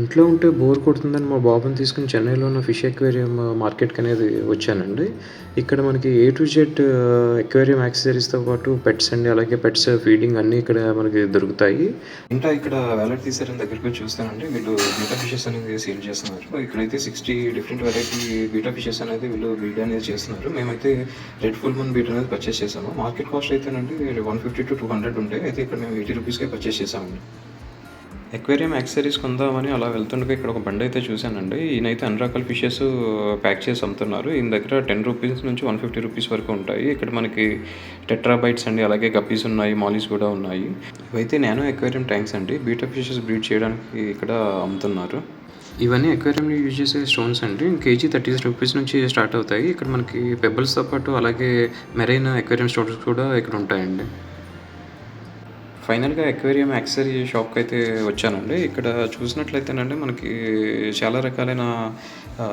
ఇంట్లో ఉంటే బోర్ కొడుతుందని మా బాబుని తీసుకొని చెన్నైలో ఉన్న ఫిష్ ఎక్వేరియం మార్కెట్‌కి అనేది వచ్చానండి. ఇక్కడ మనకి ఏ టు జెడ్ ఎక్వేరియం యాక్సెసరీస్‌తో పాటు పెట్స్ అండి, అలాగే పెట్స్ ఫీడింగ్ అన్నీ ఇక్కడ మనకి దొరుకుతాయి. ఇంకా ఇక్కడ వ్యాలెట్ తీసారని దగ్గరికి వచ్చి చూస్తానండి వీళ్ళు బీటా ఫిషెస్ అనేది సేల్ చేస్తున్నారు. ఇక్కడైతే 60 డిఫరెంట్ వెరైటీ బీటా ఫిషెస్ అనేది వీళ్ళు బీట్ అనేది చేస్తున్నారు. మేమైతే రెడ్ ఫుల్ మూన్ బీట్ అనేది పర్చేస్ చేసాము. మార్కెట్ కాస్ట్ అయితేనండి 150-200 ఉంటాయి. అయితే ఇక్కడ మేము 80 రూపీస్‌కే పర్చేస్ చేసామండి. ఎక్వేరియం యాక్సరీస్ కొందామని అలా వెళ్తుండగా ఇక్కడ ఒక బండి అయితే చూశానండి. ఈయనైతే అన్ని రకాల ఫిషెస్ ప్యాక్ చేసి అమ్ముతున్నారు. ఈయన దగ్గర 10 రూపీస్ నుంచి 150 రూపీస్ వరకు ఉంటాయి. ఇక్కడ మనకి టెట్రాబైట్స్ అండి, అలాగే గప్పీస్ ఉన్నాయి, మాలీస్ కూడా ఉన్నాయి. ఇవైతే నేను ఎక్వేరియం ట్యాంక్స్ అండి. బీటా ఫిషెస్ బ్రీడ్ చేయడానికి ఇక్కడ అమ్ముతున్నారు. ఇవన్నీ ఎక్వేరియంలో యూజ్ చేసే స్టోన్స్ అండి. కేజీ థర్టీ రూపీస్ నుంచి స్టార్ట్ అవుతాయి. ఇక్కడ మనకి పెబ్బల్స్తో పాటు అలాగే మెరైన్ ఎక్వేరియం స్టోన్స్ కూడా ఇక్కడ ఉంటాయండి. ఫైనల్‌గా ఎక్వేరియం యాక్సరీ షాప్‌కి అయితే వచ్చానండి. ఇక్కడ చూసినట్లయితేనండి మనకి చాలా రకాలైన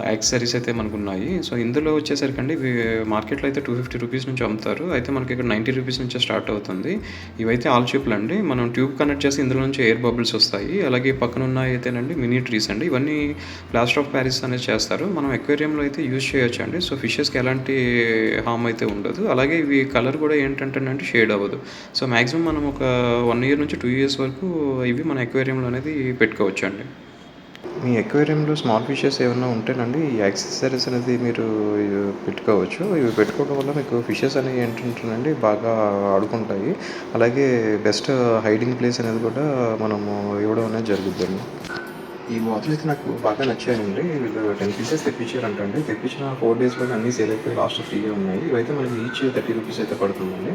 యాక్సరీస్ అయితే మనకు ఉన్నాయి సో, ఇందులో వచ్చేసరికండి ఇవి మార్కెట్‌లో అయితే 250 రూపీస్ నుంచి అమ్ముతారు. అయితే మనకి ఇక్కడ 90 రూపీస్ నుంచి స్టార్ట్ అవుతుంది. ఇవైతే ఆల్ అండి మనం ట్యూబ్ కనెక్ట్ చేసి ఇందులో నుంచి ఎయిర్ బబుల్స్ వస్తాయి. అలాగే పక్కన ఉన్నాయి అయితేనండి మినీ ట్రీస్ అండి. ఇవన్నీ ప్లాస్టర్ ఆఫ్ ప్యారిస్ అనేది చేస్తారు. మనం ఎక్వేరియంలో అయితే యూజ్ చేయొచ్చు అండి సో, ఫిషెస్‌కి ఎలాంటి హార్మ్ అయితే ఉండదు. అలాగే ఇవి కలర్ కూడా ఏంటంటేనండి షేడ్ అవ్వదు. సో, మాక్సిమం మనం ఒక వన్ ఇయర్ నుంచి టూ ఇయర్స్ వరకు ఇవి మన ఎక్వేరియంలో అనేది పెట్టుకోవచ్చు అండి మీ ఎక్వేరియంలో స్మాల్ ఫిషెస్ ఏమైనా ఉంటేనండి ఈ యాక్సెసరీస్ అనేది మీరు పెట్టుకోవచ్చు. ఇవి పెట్టుకోవడం వల్ల మీకు ఫిషెస్ అనేవి ఏంటంటేనండి బాగా ఆడుకుంటాయి. అలాగే బెస్ట్ హైడింగ్ ప్లేస్ అనేది కూడా మనము ఇవ్వడం అనేది జరుగుద్దండి. ఈ బాతులు అయితే నాకు బాగా నచ్చాయండి. వీళ్ళు 10 పీసెస్ తెప్పించారంటండి. తెప్పించిన ఫోర్ డేస్లో అన్నీ సేల్ అయిపోయి లాస్ట్ ఫ్రీగా ఉన్నాయి. ఇవైతే మనకి ఈచ్ 30 రూపీస్ అయితే పడుతుందండి.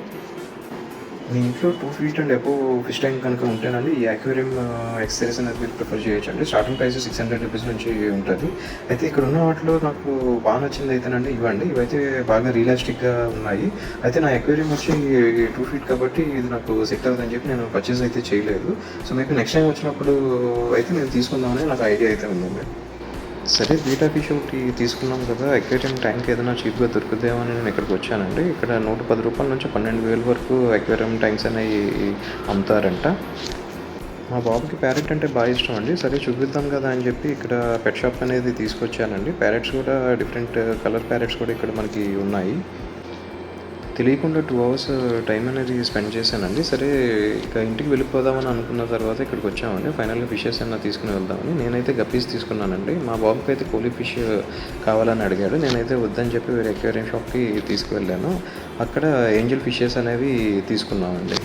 మీ ఇంట్లో two feet and above fish tank కనుక ఉంటేనండి ఈ అక్వేరియం యాక్సెసరీస్ uh, అనేది మీరు ప్రిఫర్ చేయొచ్చండి. స్టార్టింగ్ ప్రైస్ 600 రూపీస్ నుంచి ఉంటుంది అయితే ఇక్కడ ఉన్న వాటిలో నాకు బాగా నచ్చింది అయితేనండి ఇవ్వండి ఇవైతే బాగా రియలిస్టిక్‌గా ఉన్నాయి. అయితే నా అక్వేరియం వచ్చి టూ ఫీట్ కాబట్టి ఇది నాకు సెట్ అవుతుందని చెప్పి నేను పర్చేస్ అయితే చేయలేదు. సో, మీకు నెక్స్ట్ టైం వచ్చినప్పుడు అయితే నేను తీసుకుందామని నాకు ఐడియా అయితే ఉందండి. సరే బీటా ఫిష్ ఒకటి తీసుకున్నాం కదా! అక్వేరియం ట్యాంక్ ఏదైనా చీప్‌గా దొరుకుద్దేమో అని నేను ఇక్కడికి వచ్చానండి. ఇక్కడ నూట పది రూపాయల నుంచి 12,000 వరకు అక్వేరియం ట్యాంక్స్ అనేవి అమ్ముతారంట. మా బాబుకి ప్యారెట్ అంటే బాగా ఇష్టం అండి. సరే చూపిద్దాం కదా అని చెప్పి ఇక్కడ పెట్ షాప్ అనేది తీసుకొచ్చానండి. ప్యారెట్స్ కూడా డిఫరెంట్ కలర్ ప్యారెట్స్ కూడా ఇక్కడ మనకి ఉన్నాయి. తెలియకుండా టూ అవర్స్ టైం అనేది స్పెండ్ చేశానండి. సరే ఇక ఇంటికి వెళ్ళిపోదామని అనుకున్న తర్వాత ఇక్కడికి వచ్చామండి. ఫైనల్‌గా ఫిషెస్ ఏమన్నా తీసుకుని వెళ్దామని. నేనైతే గప్పీస్ తీసుకున్నానండి. మా బాబుకి అయితే కోలి ఫిష్ uh, కావాలని అడిగాడు. నేనైతే వద్దని చెప్పి వేరే ఎక్వేరియం షాప్‌కి తీసుకువెళ్ళాను. అక్కడ ఏంజెల్ ఫిషెస్ అనేవి తీసుకున్నామండి.